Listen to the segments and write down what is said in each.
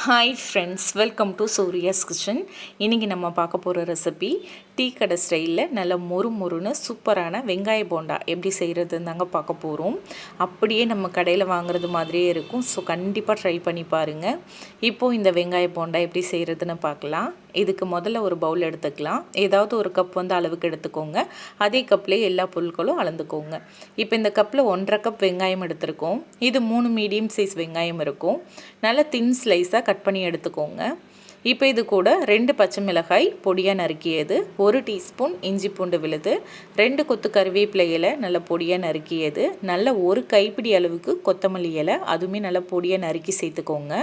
Hi friends welcome to Surya's kitchen இன்றைக்கி நம்ம பார்க்க போகிற ரெசிபி டீ கடை ஸ்டைலில் நல்ல மொறு மொறுன்னு சூப்பரான வெங்காய போண்டா எப்படி செய்கிறதுன்னு தாங்க பார்க்க போகிறோம் அப்படியே நம்ம கடையில் வாங்குறது மாதிரியே இருக்கும். ஸோ கண்டிப்பாக ட்ரை பண்ணி பாருங்கள் இப்போது இந்த வெங்காய போண்டா எப்படி செய்கிறதுன்னு பார்க்கலாம். இதுக்கு முதல்ல ஒரு பவுல் எடுத்துக்கலாம். ஏதாவது ஒரு கப் வந்து அளவுக்கு எடுத்துக்கோங்க. அதே கப்லேயே எல்லா பொருட்களும் அளந்துக்கோங்க. இப்போ இந்த கப்பில் ஒன்றரை கப் வெங்காயம் எடுத்திருக்கோம். இது மூணு மீடியம் சைஸ் வெங்காயம் இருக்கும். நல்லா தின் ஸ்லைஸாக கட் பண்ணி எடுத்துக்கோங்க. இப்போ இது கூட ரெண்டு பச்சை மிளகாய் பொடியாக நறுக்கியது ஒரு டீஸ்பூன் இஞ்சி பூண்டு விழுது ரெண்டு கொத்து கருவேப்பிலை இலை பொடியாக நறுக்கியது நல்ல ஒரு கைப்பிடி அளவுக்கு கொத்தமல்லி இலை அதுவுமே நல்லா பொடியாக நறுக்கி சேர்த்துக்கோங்க.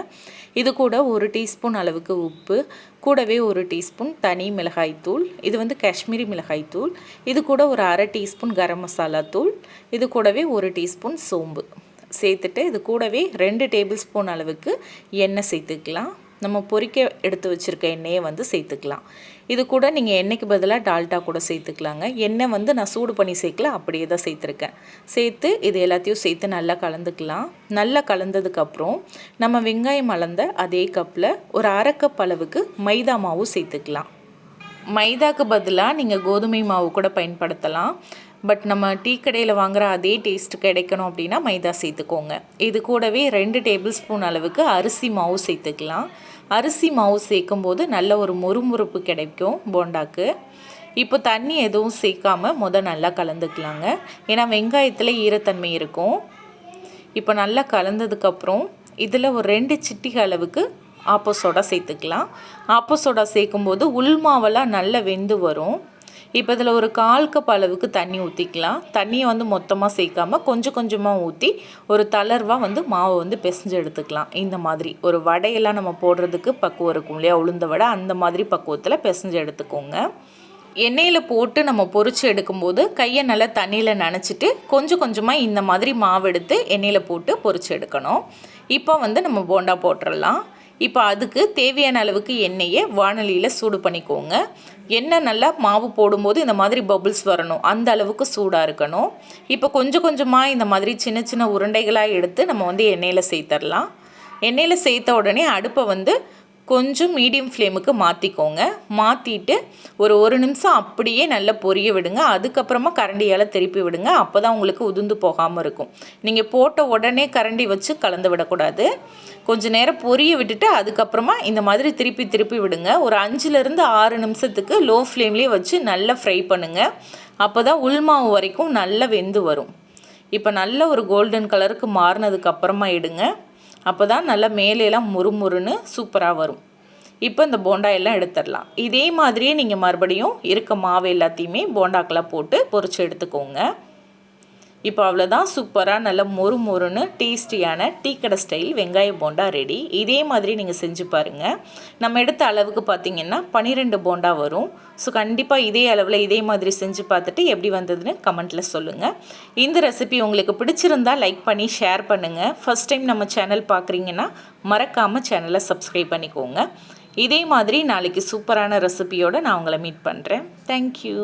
இது கூட ஒரு டீஸ்பூன் அளவுக்கு உப்பு கூடவே ஒரு டீஸ்பூன் தனி மிளகாய் தூள் இது வந்து காஷ்மீரி மிளகாய் தூள் இது கூட ஒரு அரை டீஸ்பூன் கரம் மசாலா தூள் இது கூடவே ஒரு டீஸ்பூன் சோம்பு. சேர்த்துட்டு இது கூடவே ரெண்டு டேபிள் ஸ்பூன் அளவுக்கு எண்ணெய் சேர்த்துக்கலாம். நம்ம பொறிக்க எடுத்து வச்சுருக்க எண்ணெயை வந்து சேர்த்துக்கலாம். இது கூட நீங்கள் எண்ணெய்க்கு பதிலாக டால்டா கூட சேர்த்துக்கலாங்க. எண்ணெய் வந்து நான் சூடு பண்ணி சேர்க்கல அப்படியே தான் சேர்த்துருக்கேன். சேர்த்து இது எல்லாத்தையும் சேர்த்து நல்லா கலந்துக்கலாம். நல்லா கலந்ததுக்கப்புறம் நம்ம வெங்காயம் அளந்த அதே கப்பில் ஒரு அரை கப் அளவுக்கு மைதா மாவு சேர்த்துக்கலாம். மைதாக்கு பதிலாக நீங்கள் கோதுமை மாவு கூட பயன்படுத்தலாம். பட் நம்ம டீ கடையில் வாங்குகிற அதே டேஸ்ட் கிடைக்கணும் அப்படின்னா மைதா சேர்த்துக்கோங்க. இது கூடவே ரெண்டு டேபிள் ஸ்பூன் அளவுக்கு அரிசி மாவு சேர்த்துக்கலாம். அரிசி மாவு சேர்க்கும் போது நல்ல ஒரு முறுமுறுப்பு கிடைக்கும் போண்டாக்கு. இப்போ தண்ணி எதுவும் சேர்க்காம முத நல்லா கலந்துக்கலாங்க. ஏன்னா வெங்காயத்தில் ஈரத்தன்மை இருக்கும். இப்போ நல்லா கலந்ததுக்கப்புறம் இதில் ஒரு ரெண்டு சிட்டிகை அளவுக்கு ஆப்போ சோடா சேர்த்துக்கலாம். ஆப்போ சோடா சேர்க்கும்போது உள் மாவெல்லாம் நல்லா வெந்து வரும். இப்போ இதில் ஒரு கால் கப் அளவுக்கு தண்ணி ஊற்றிக்கலாம் தண்ணியை வந்து மொத்தமாக சேர்க்காம கொஞ்சம் கொஞ்சமாக ஊற்றி ஒரு தளர்வாக வந்து மாவை வந்து பிசைஞ்சு எடுத்துக்கலாம். இந்த மாதிரி ஒரு வடையெல்லாம் நம்ம போடுறதுக்கு பக்குவம் இருக்கும் இல்லையா? உளுந்த வடை அந்த மாதிரி பக்குவத்தில் பிசைஞ்சு எடுத்துக்கோங்க. எண்ணெயில் போட்டு நம்ம பொறிச்சு எடுக்கும்போது கையை நல்லா தண்ணியில் நனைச்சிட்டு கொஞ்சம் கொஞ்சமாக இந்த மாதிரி மாவு எடுத்து எண்ணெயில் போட்டு பொறிச்சு எடுக்கணும். இப்போ வந்து நம்ம போண்டா போட்டுடலாம் இப்போ அதுக்கு தேவையான அளவுக்கு எண்ணெயை வானொலியில் சூடு பண்ணிக்கோங்க. எண்ணெய் நல்லா மாவு போடும்போது இந்த மாதிரி பபுள்ஸ் வரணும். அந்த அளவுக்கு சூடாக இருக்கணும். இப்போ கொஞ்சம் கொஞ்சமாக இந்த மாதிரி சின்ன சின்ன உருண்டைகளாக எடுத்து நம்ம வந்து எண்ணெயில் சேர்த்துடலாம் எண்ணெயில் சேர்த்த உடனே அடுப்பை வந்து கொஞ்சம் மீடியம் ஃப்ளேமுக்கு மாற்றிக்கோங்க மாற்றிட்டு ஒரு ஒரு நிமிஷம் அப்படியே நல்லா பொரிய விடுங்க. அதுக்கப்புறமா கரண்டியால் திருப்பி விடுங்க. அப்போ தான் உங்களுக்கு உதிர்ந்து போகாமல் இருக்கும். நீங்கள் போட்ட உடனே கரண்டி வச்சு கலந்து விடக்கூடாது. கொஞ்சம் நேரம் பொரிய விட்டுட்டு அதுக்கப்புறமா இந்த மாதிரி திருப்பி திருப்பி விடுங்க. ஒரு அஞ்சுலேருந்து ஆறு நிமிஷத்துக்கு லோ ஃப்ளேம்லேயே வச்சு நல்லா ஃப்ரை பண்ணுங்கள் அப்போ தான் உள்மாவு வரைக்கும் நல்லா வெந்து வரும். இப்போ நல்ல ஒரு கோல்டன் கலருக்கு மாறினதுக்கு அப்புறமா எடுங்க. அப்போ தான் நல்லா மேலேலாம் முறுமுறுன்னு சூப்பராக வரும். இப்போ இந்த போண்டா எல்லாம் எடுத்துடலாம். இதே மாதிரியே நீங்கள் மறுபடியும் இருக்க மாவு எல்லாத்தையுமே போண்டாக்கெலாம் போட்டு பொறிச்சு எடுத்துக்கோங்க. இப்போ அவ்வளோதான் சூப்பராக நல்ல மொறு மொறுன்னு டேஸ்டியான டீ கடை ஸ்டைல் வெங்காய போண்டா ரெடி. இதே மாதிரி நீங்கள் செஞ்சு பாருங்கள் நம்ம எடுத்த அளவுக்கு பார்த்திங்கன்னா பன்னிரெண்டு போண்டா வரும். ஸோ கண்டிப்பாக இதே அளவில் இதே மாதிரி செஞ்சு பார்த்துட்டு எப்படி வந்ததுன்னு கமெண்ட்டில் சொல்லுங்கள் இந்த ரெசிபி உங்களுக்கு பிடிச்சிருந்தால் லைக் பண்ணி ஷேர் பண்ணுங்கள் ஃபஸ்ட் டைம் நம்ம சேனல் பார்க்குறீங்கன்னா மறக்காமல் சேனலை சப்ஸ்கிரைப் பண்ணிக்கோங்க. இதே மாதிரி நாளைக்கு சூப்பரான ரெசிபியோடு நான் உங்களை மீட் பண்ணுறேன் தேங்க்யூ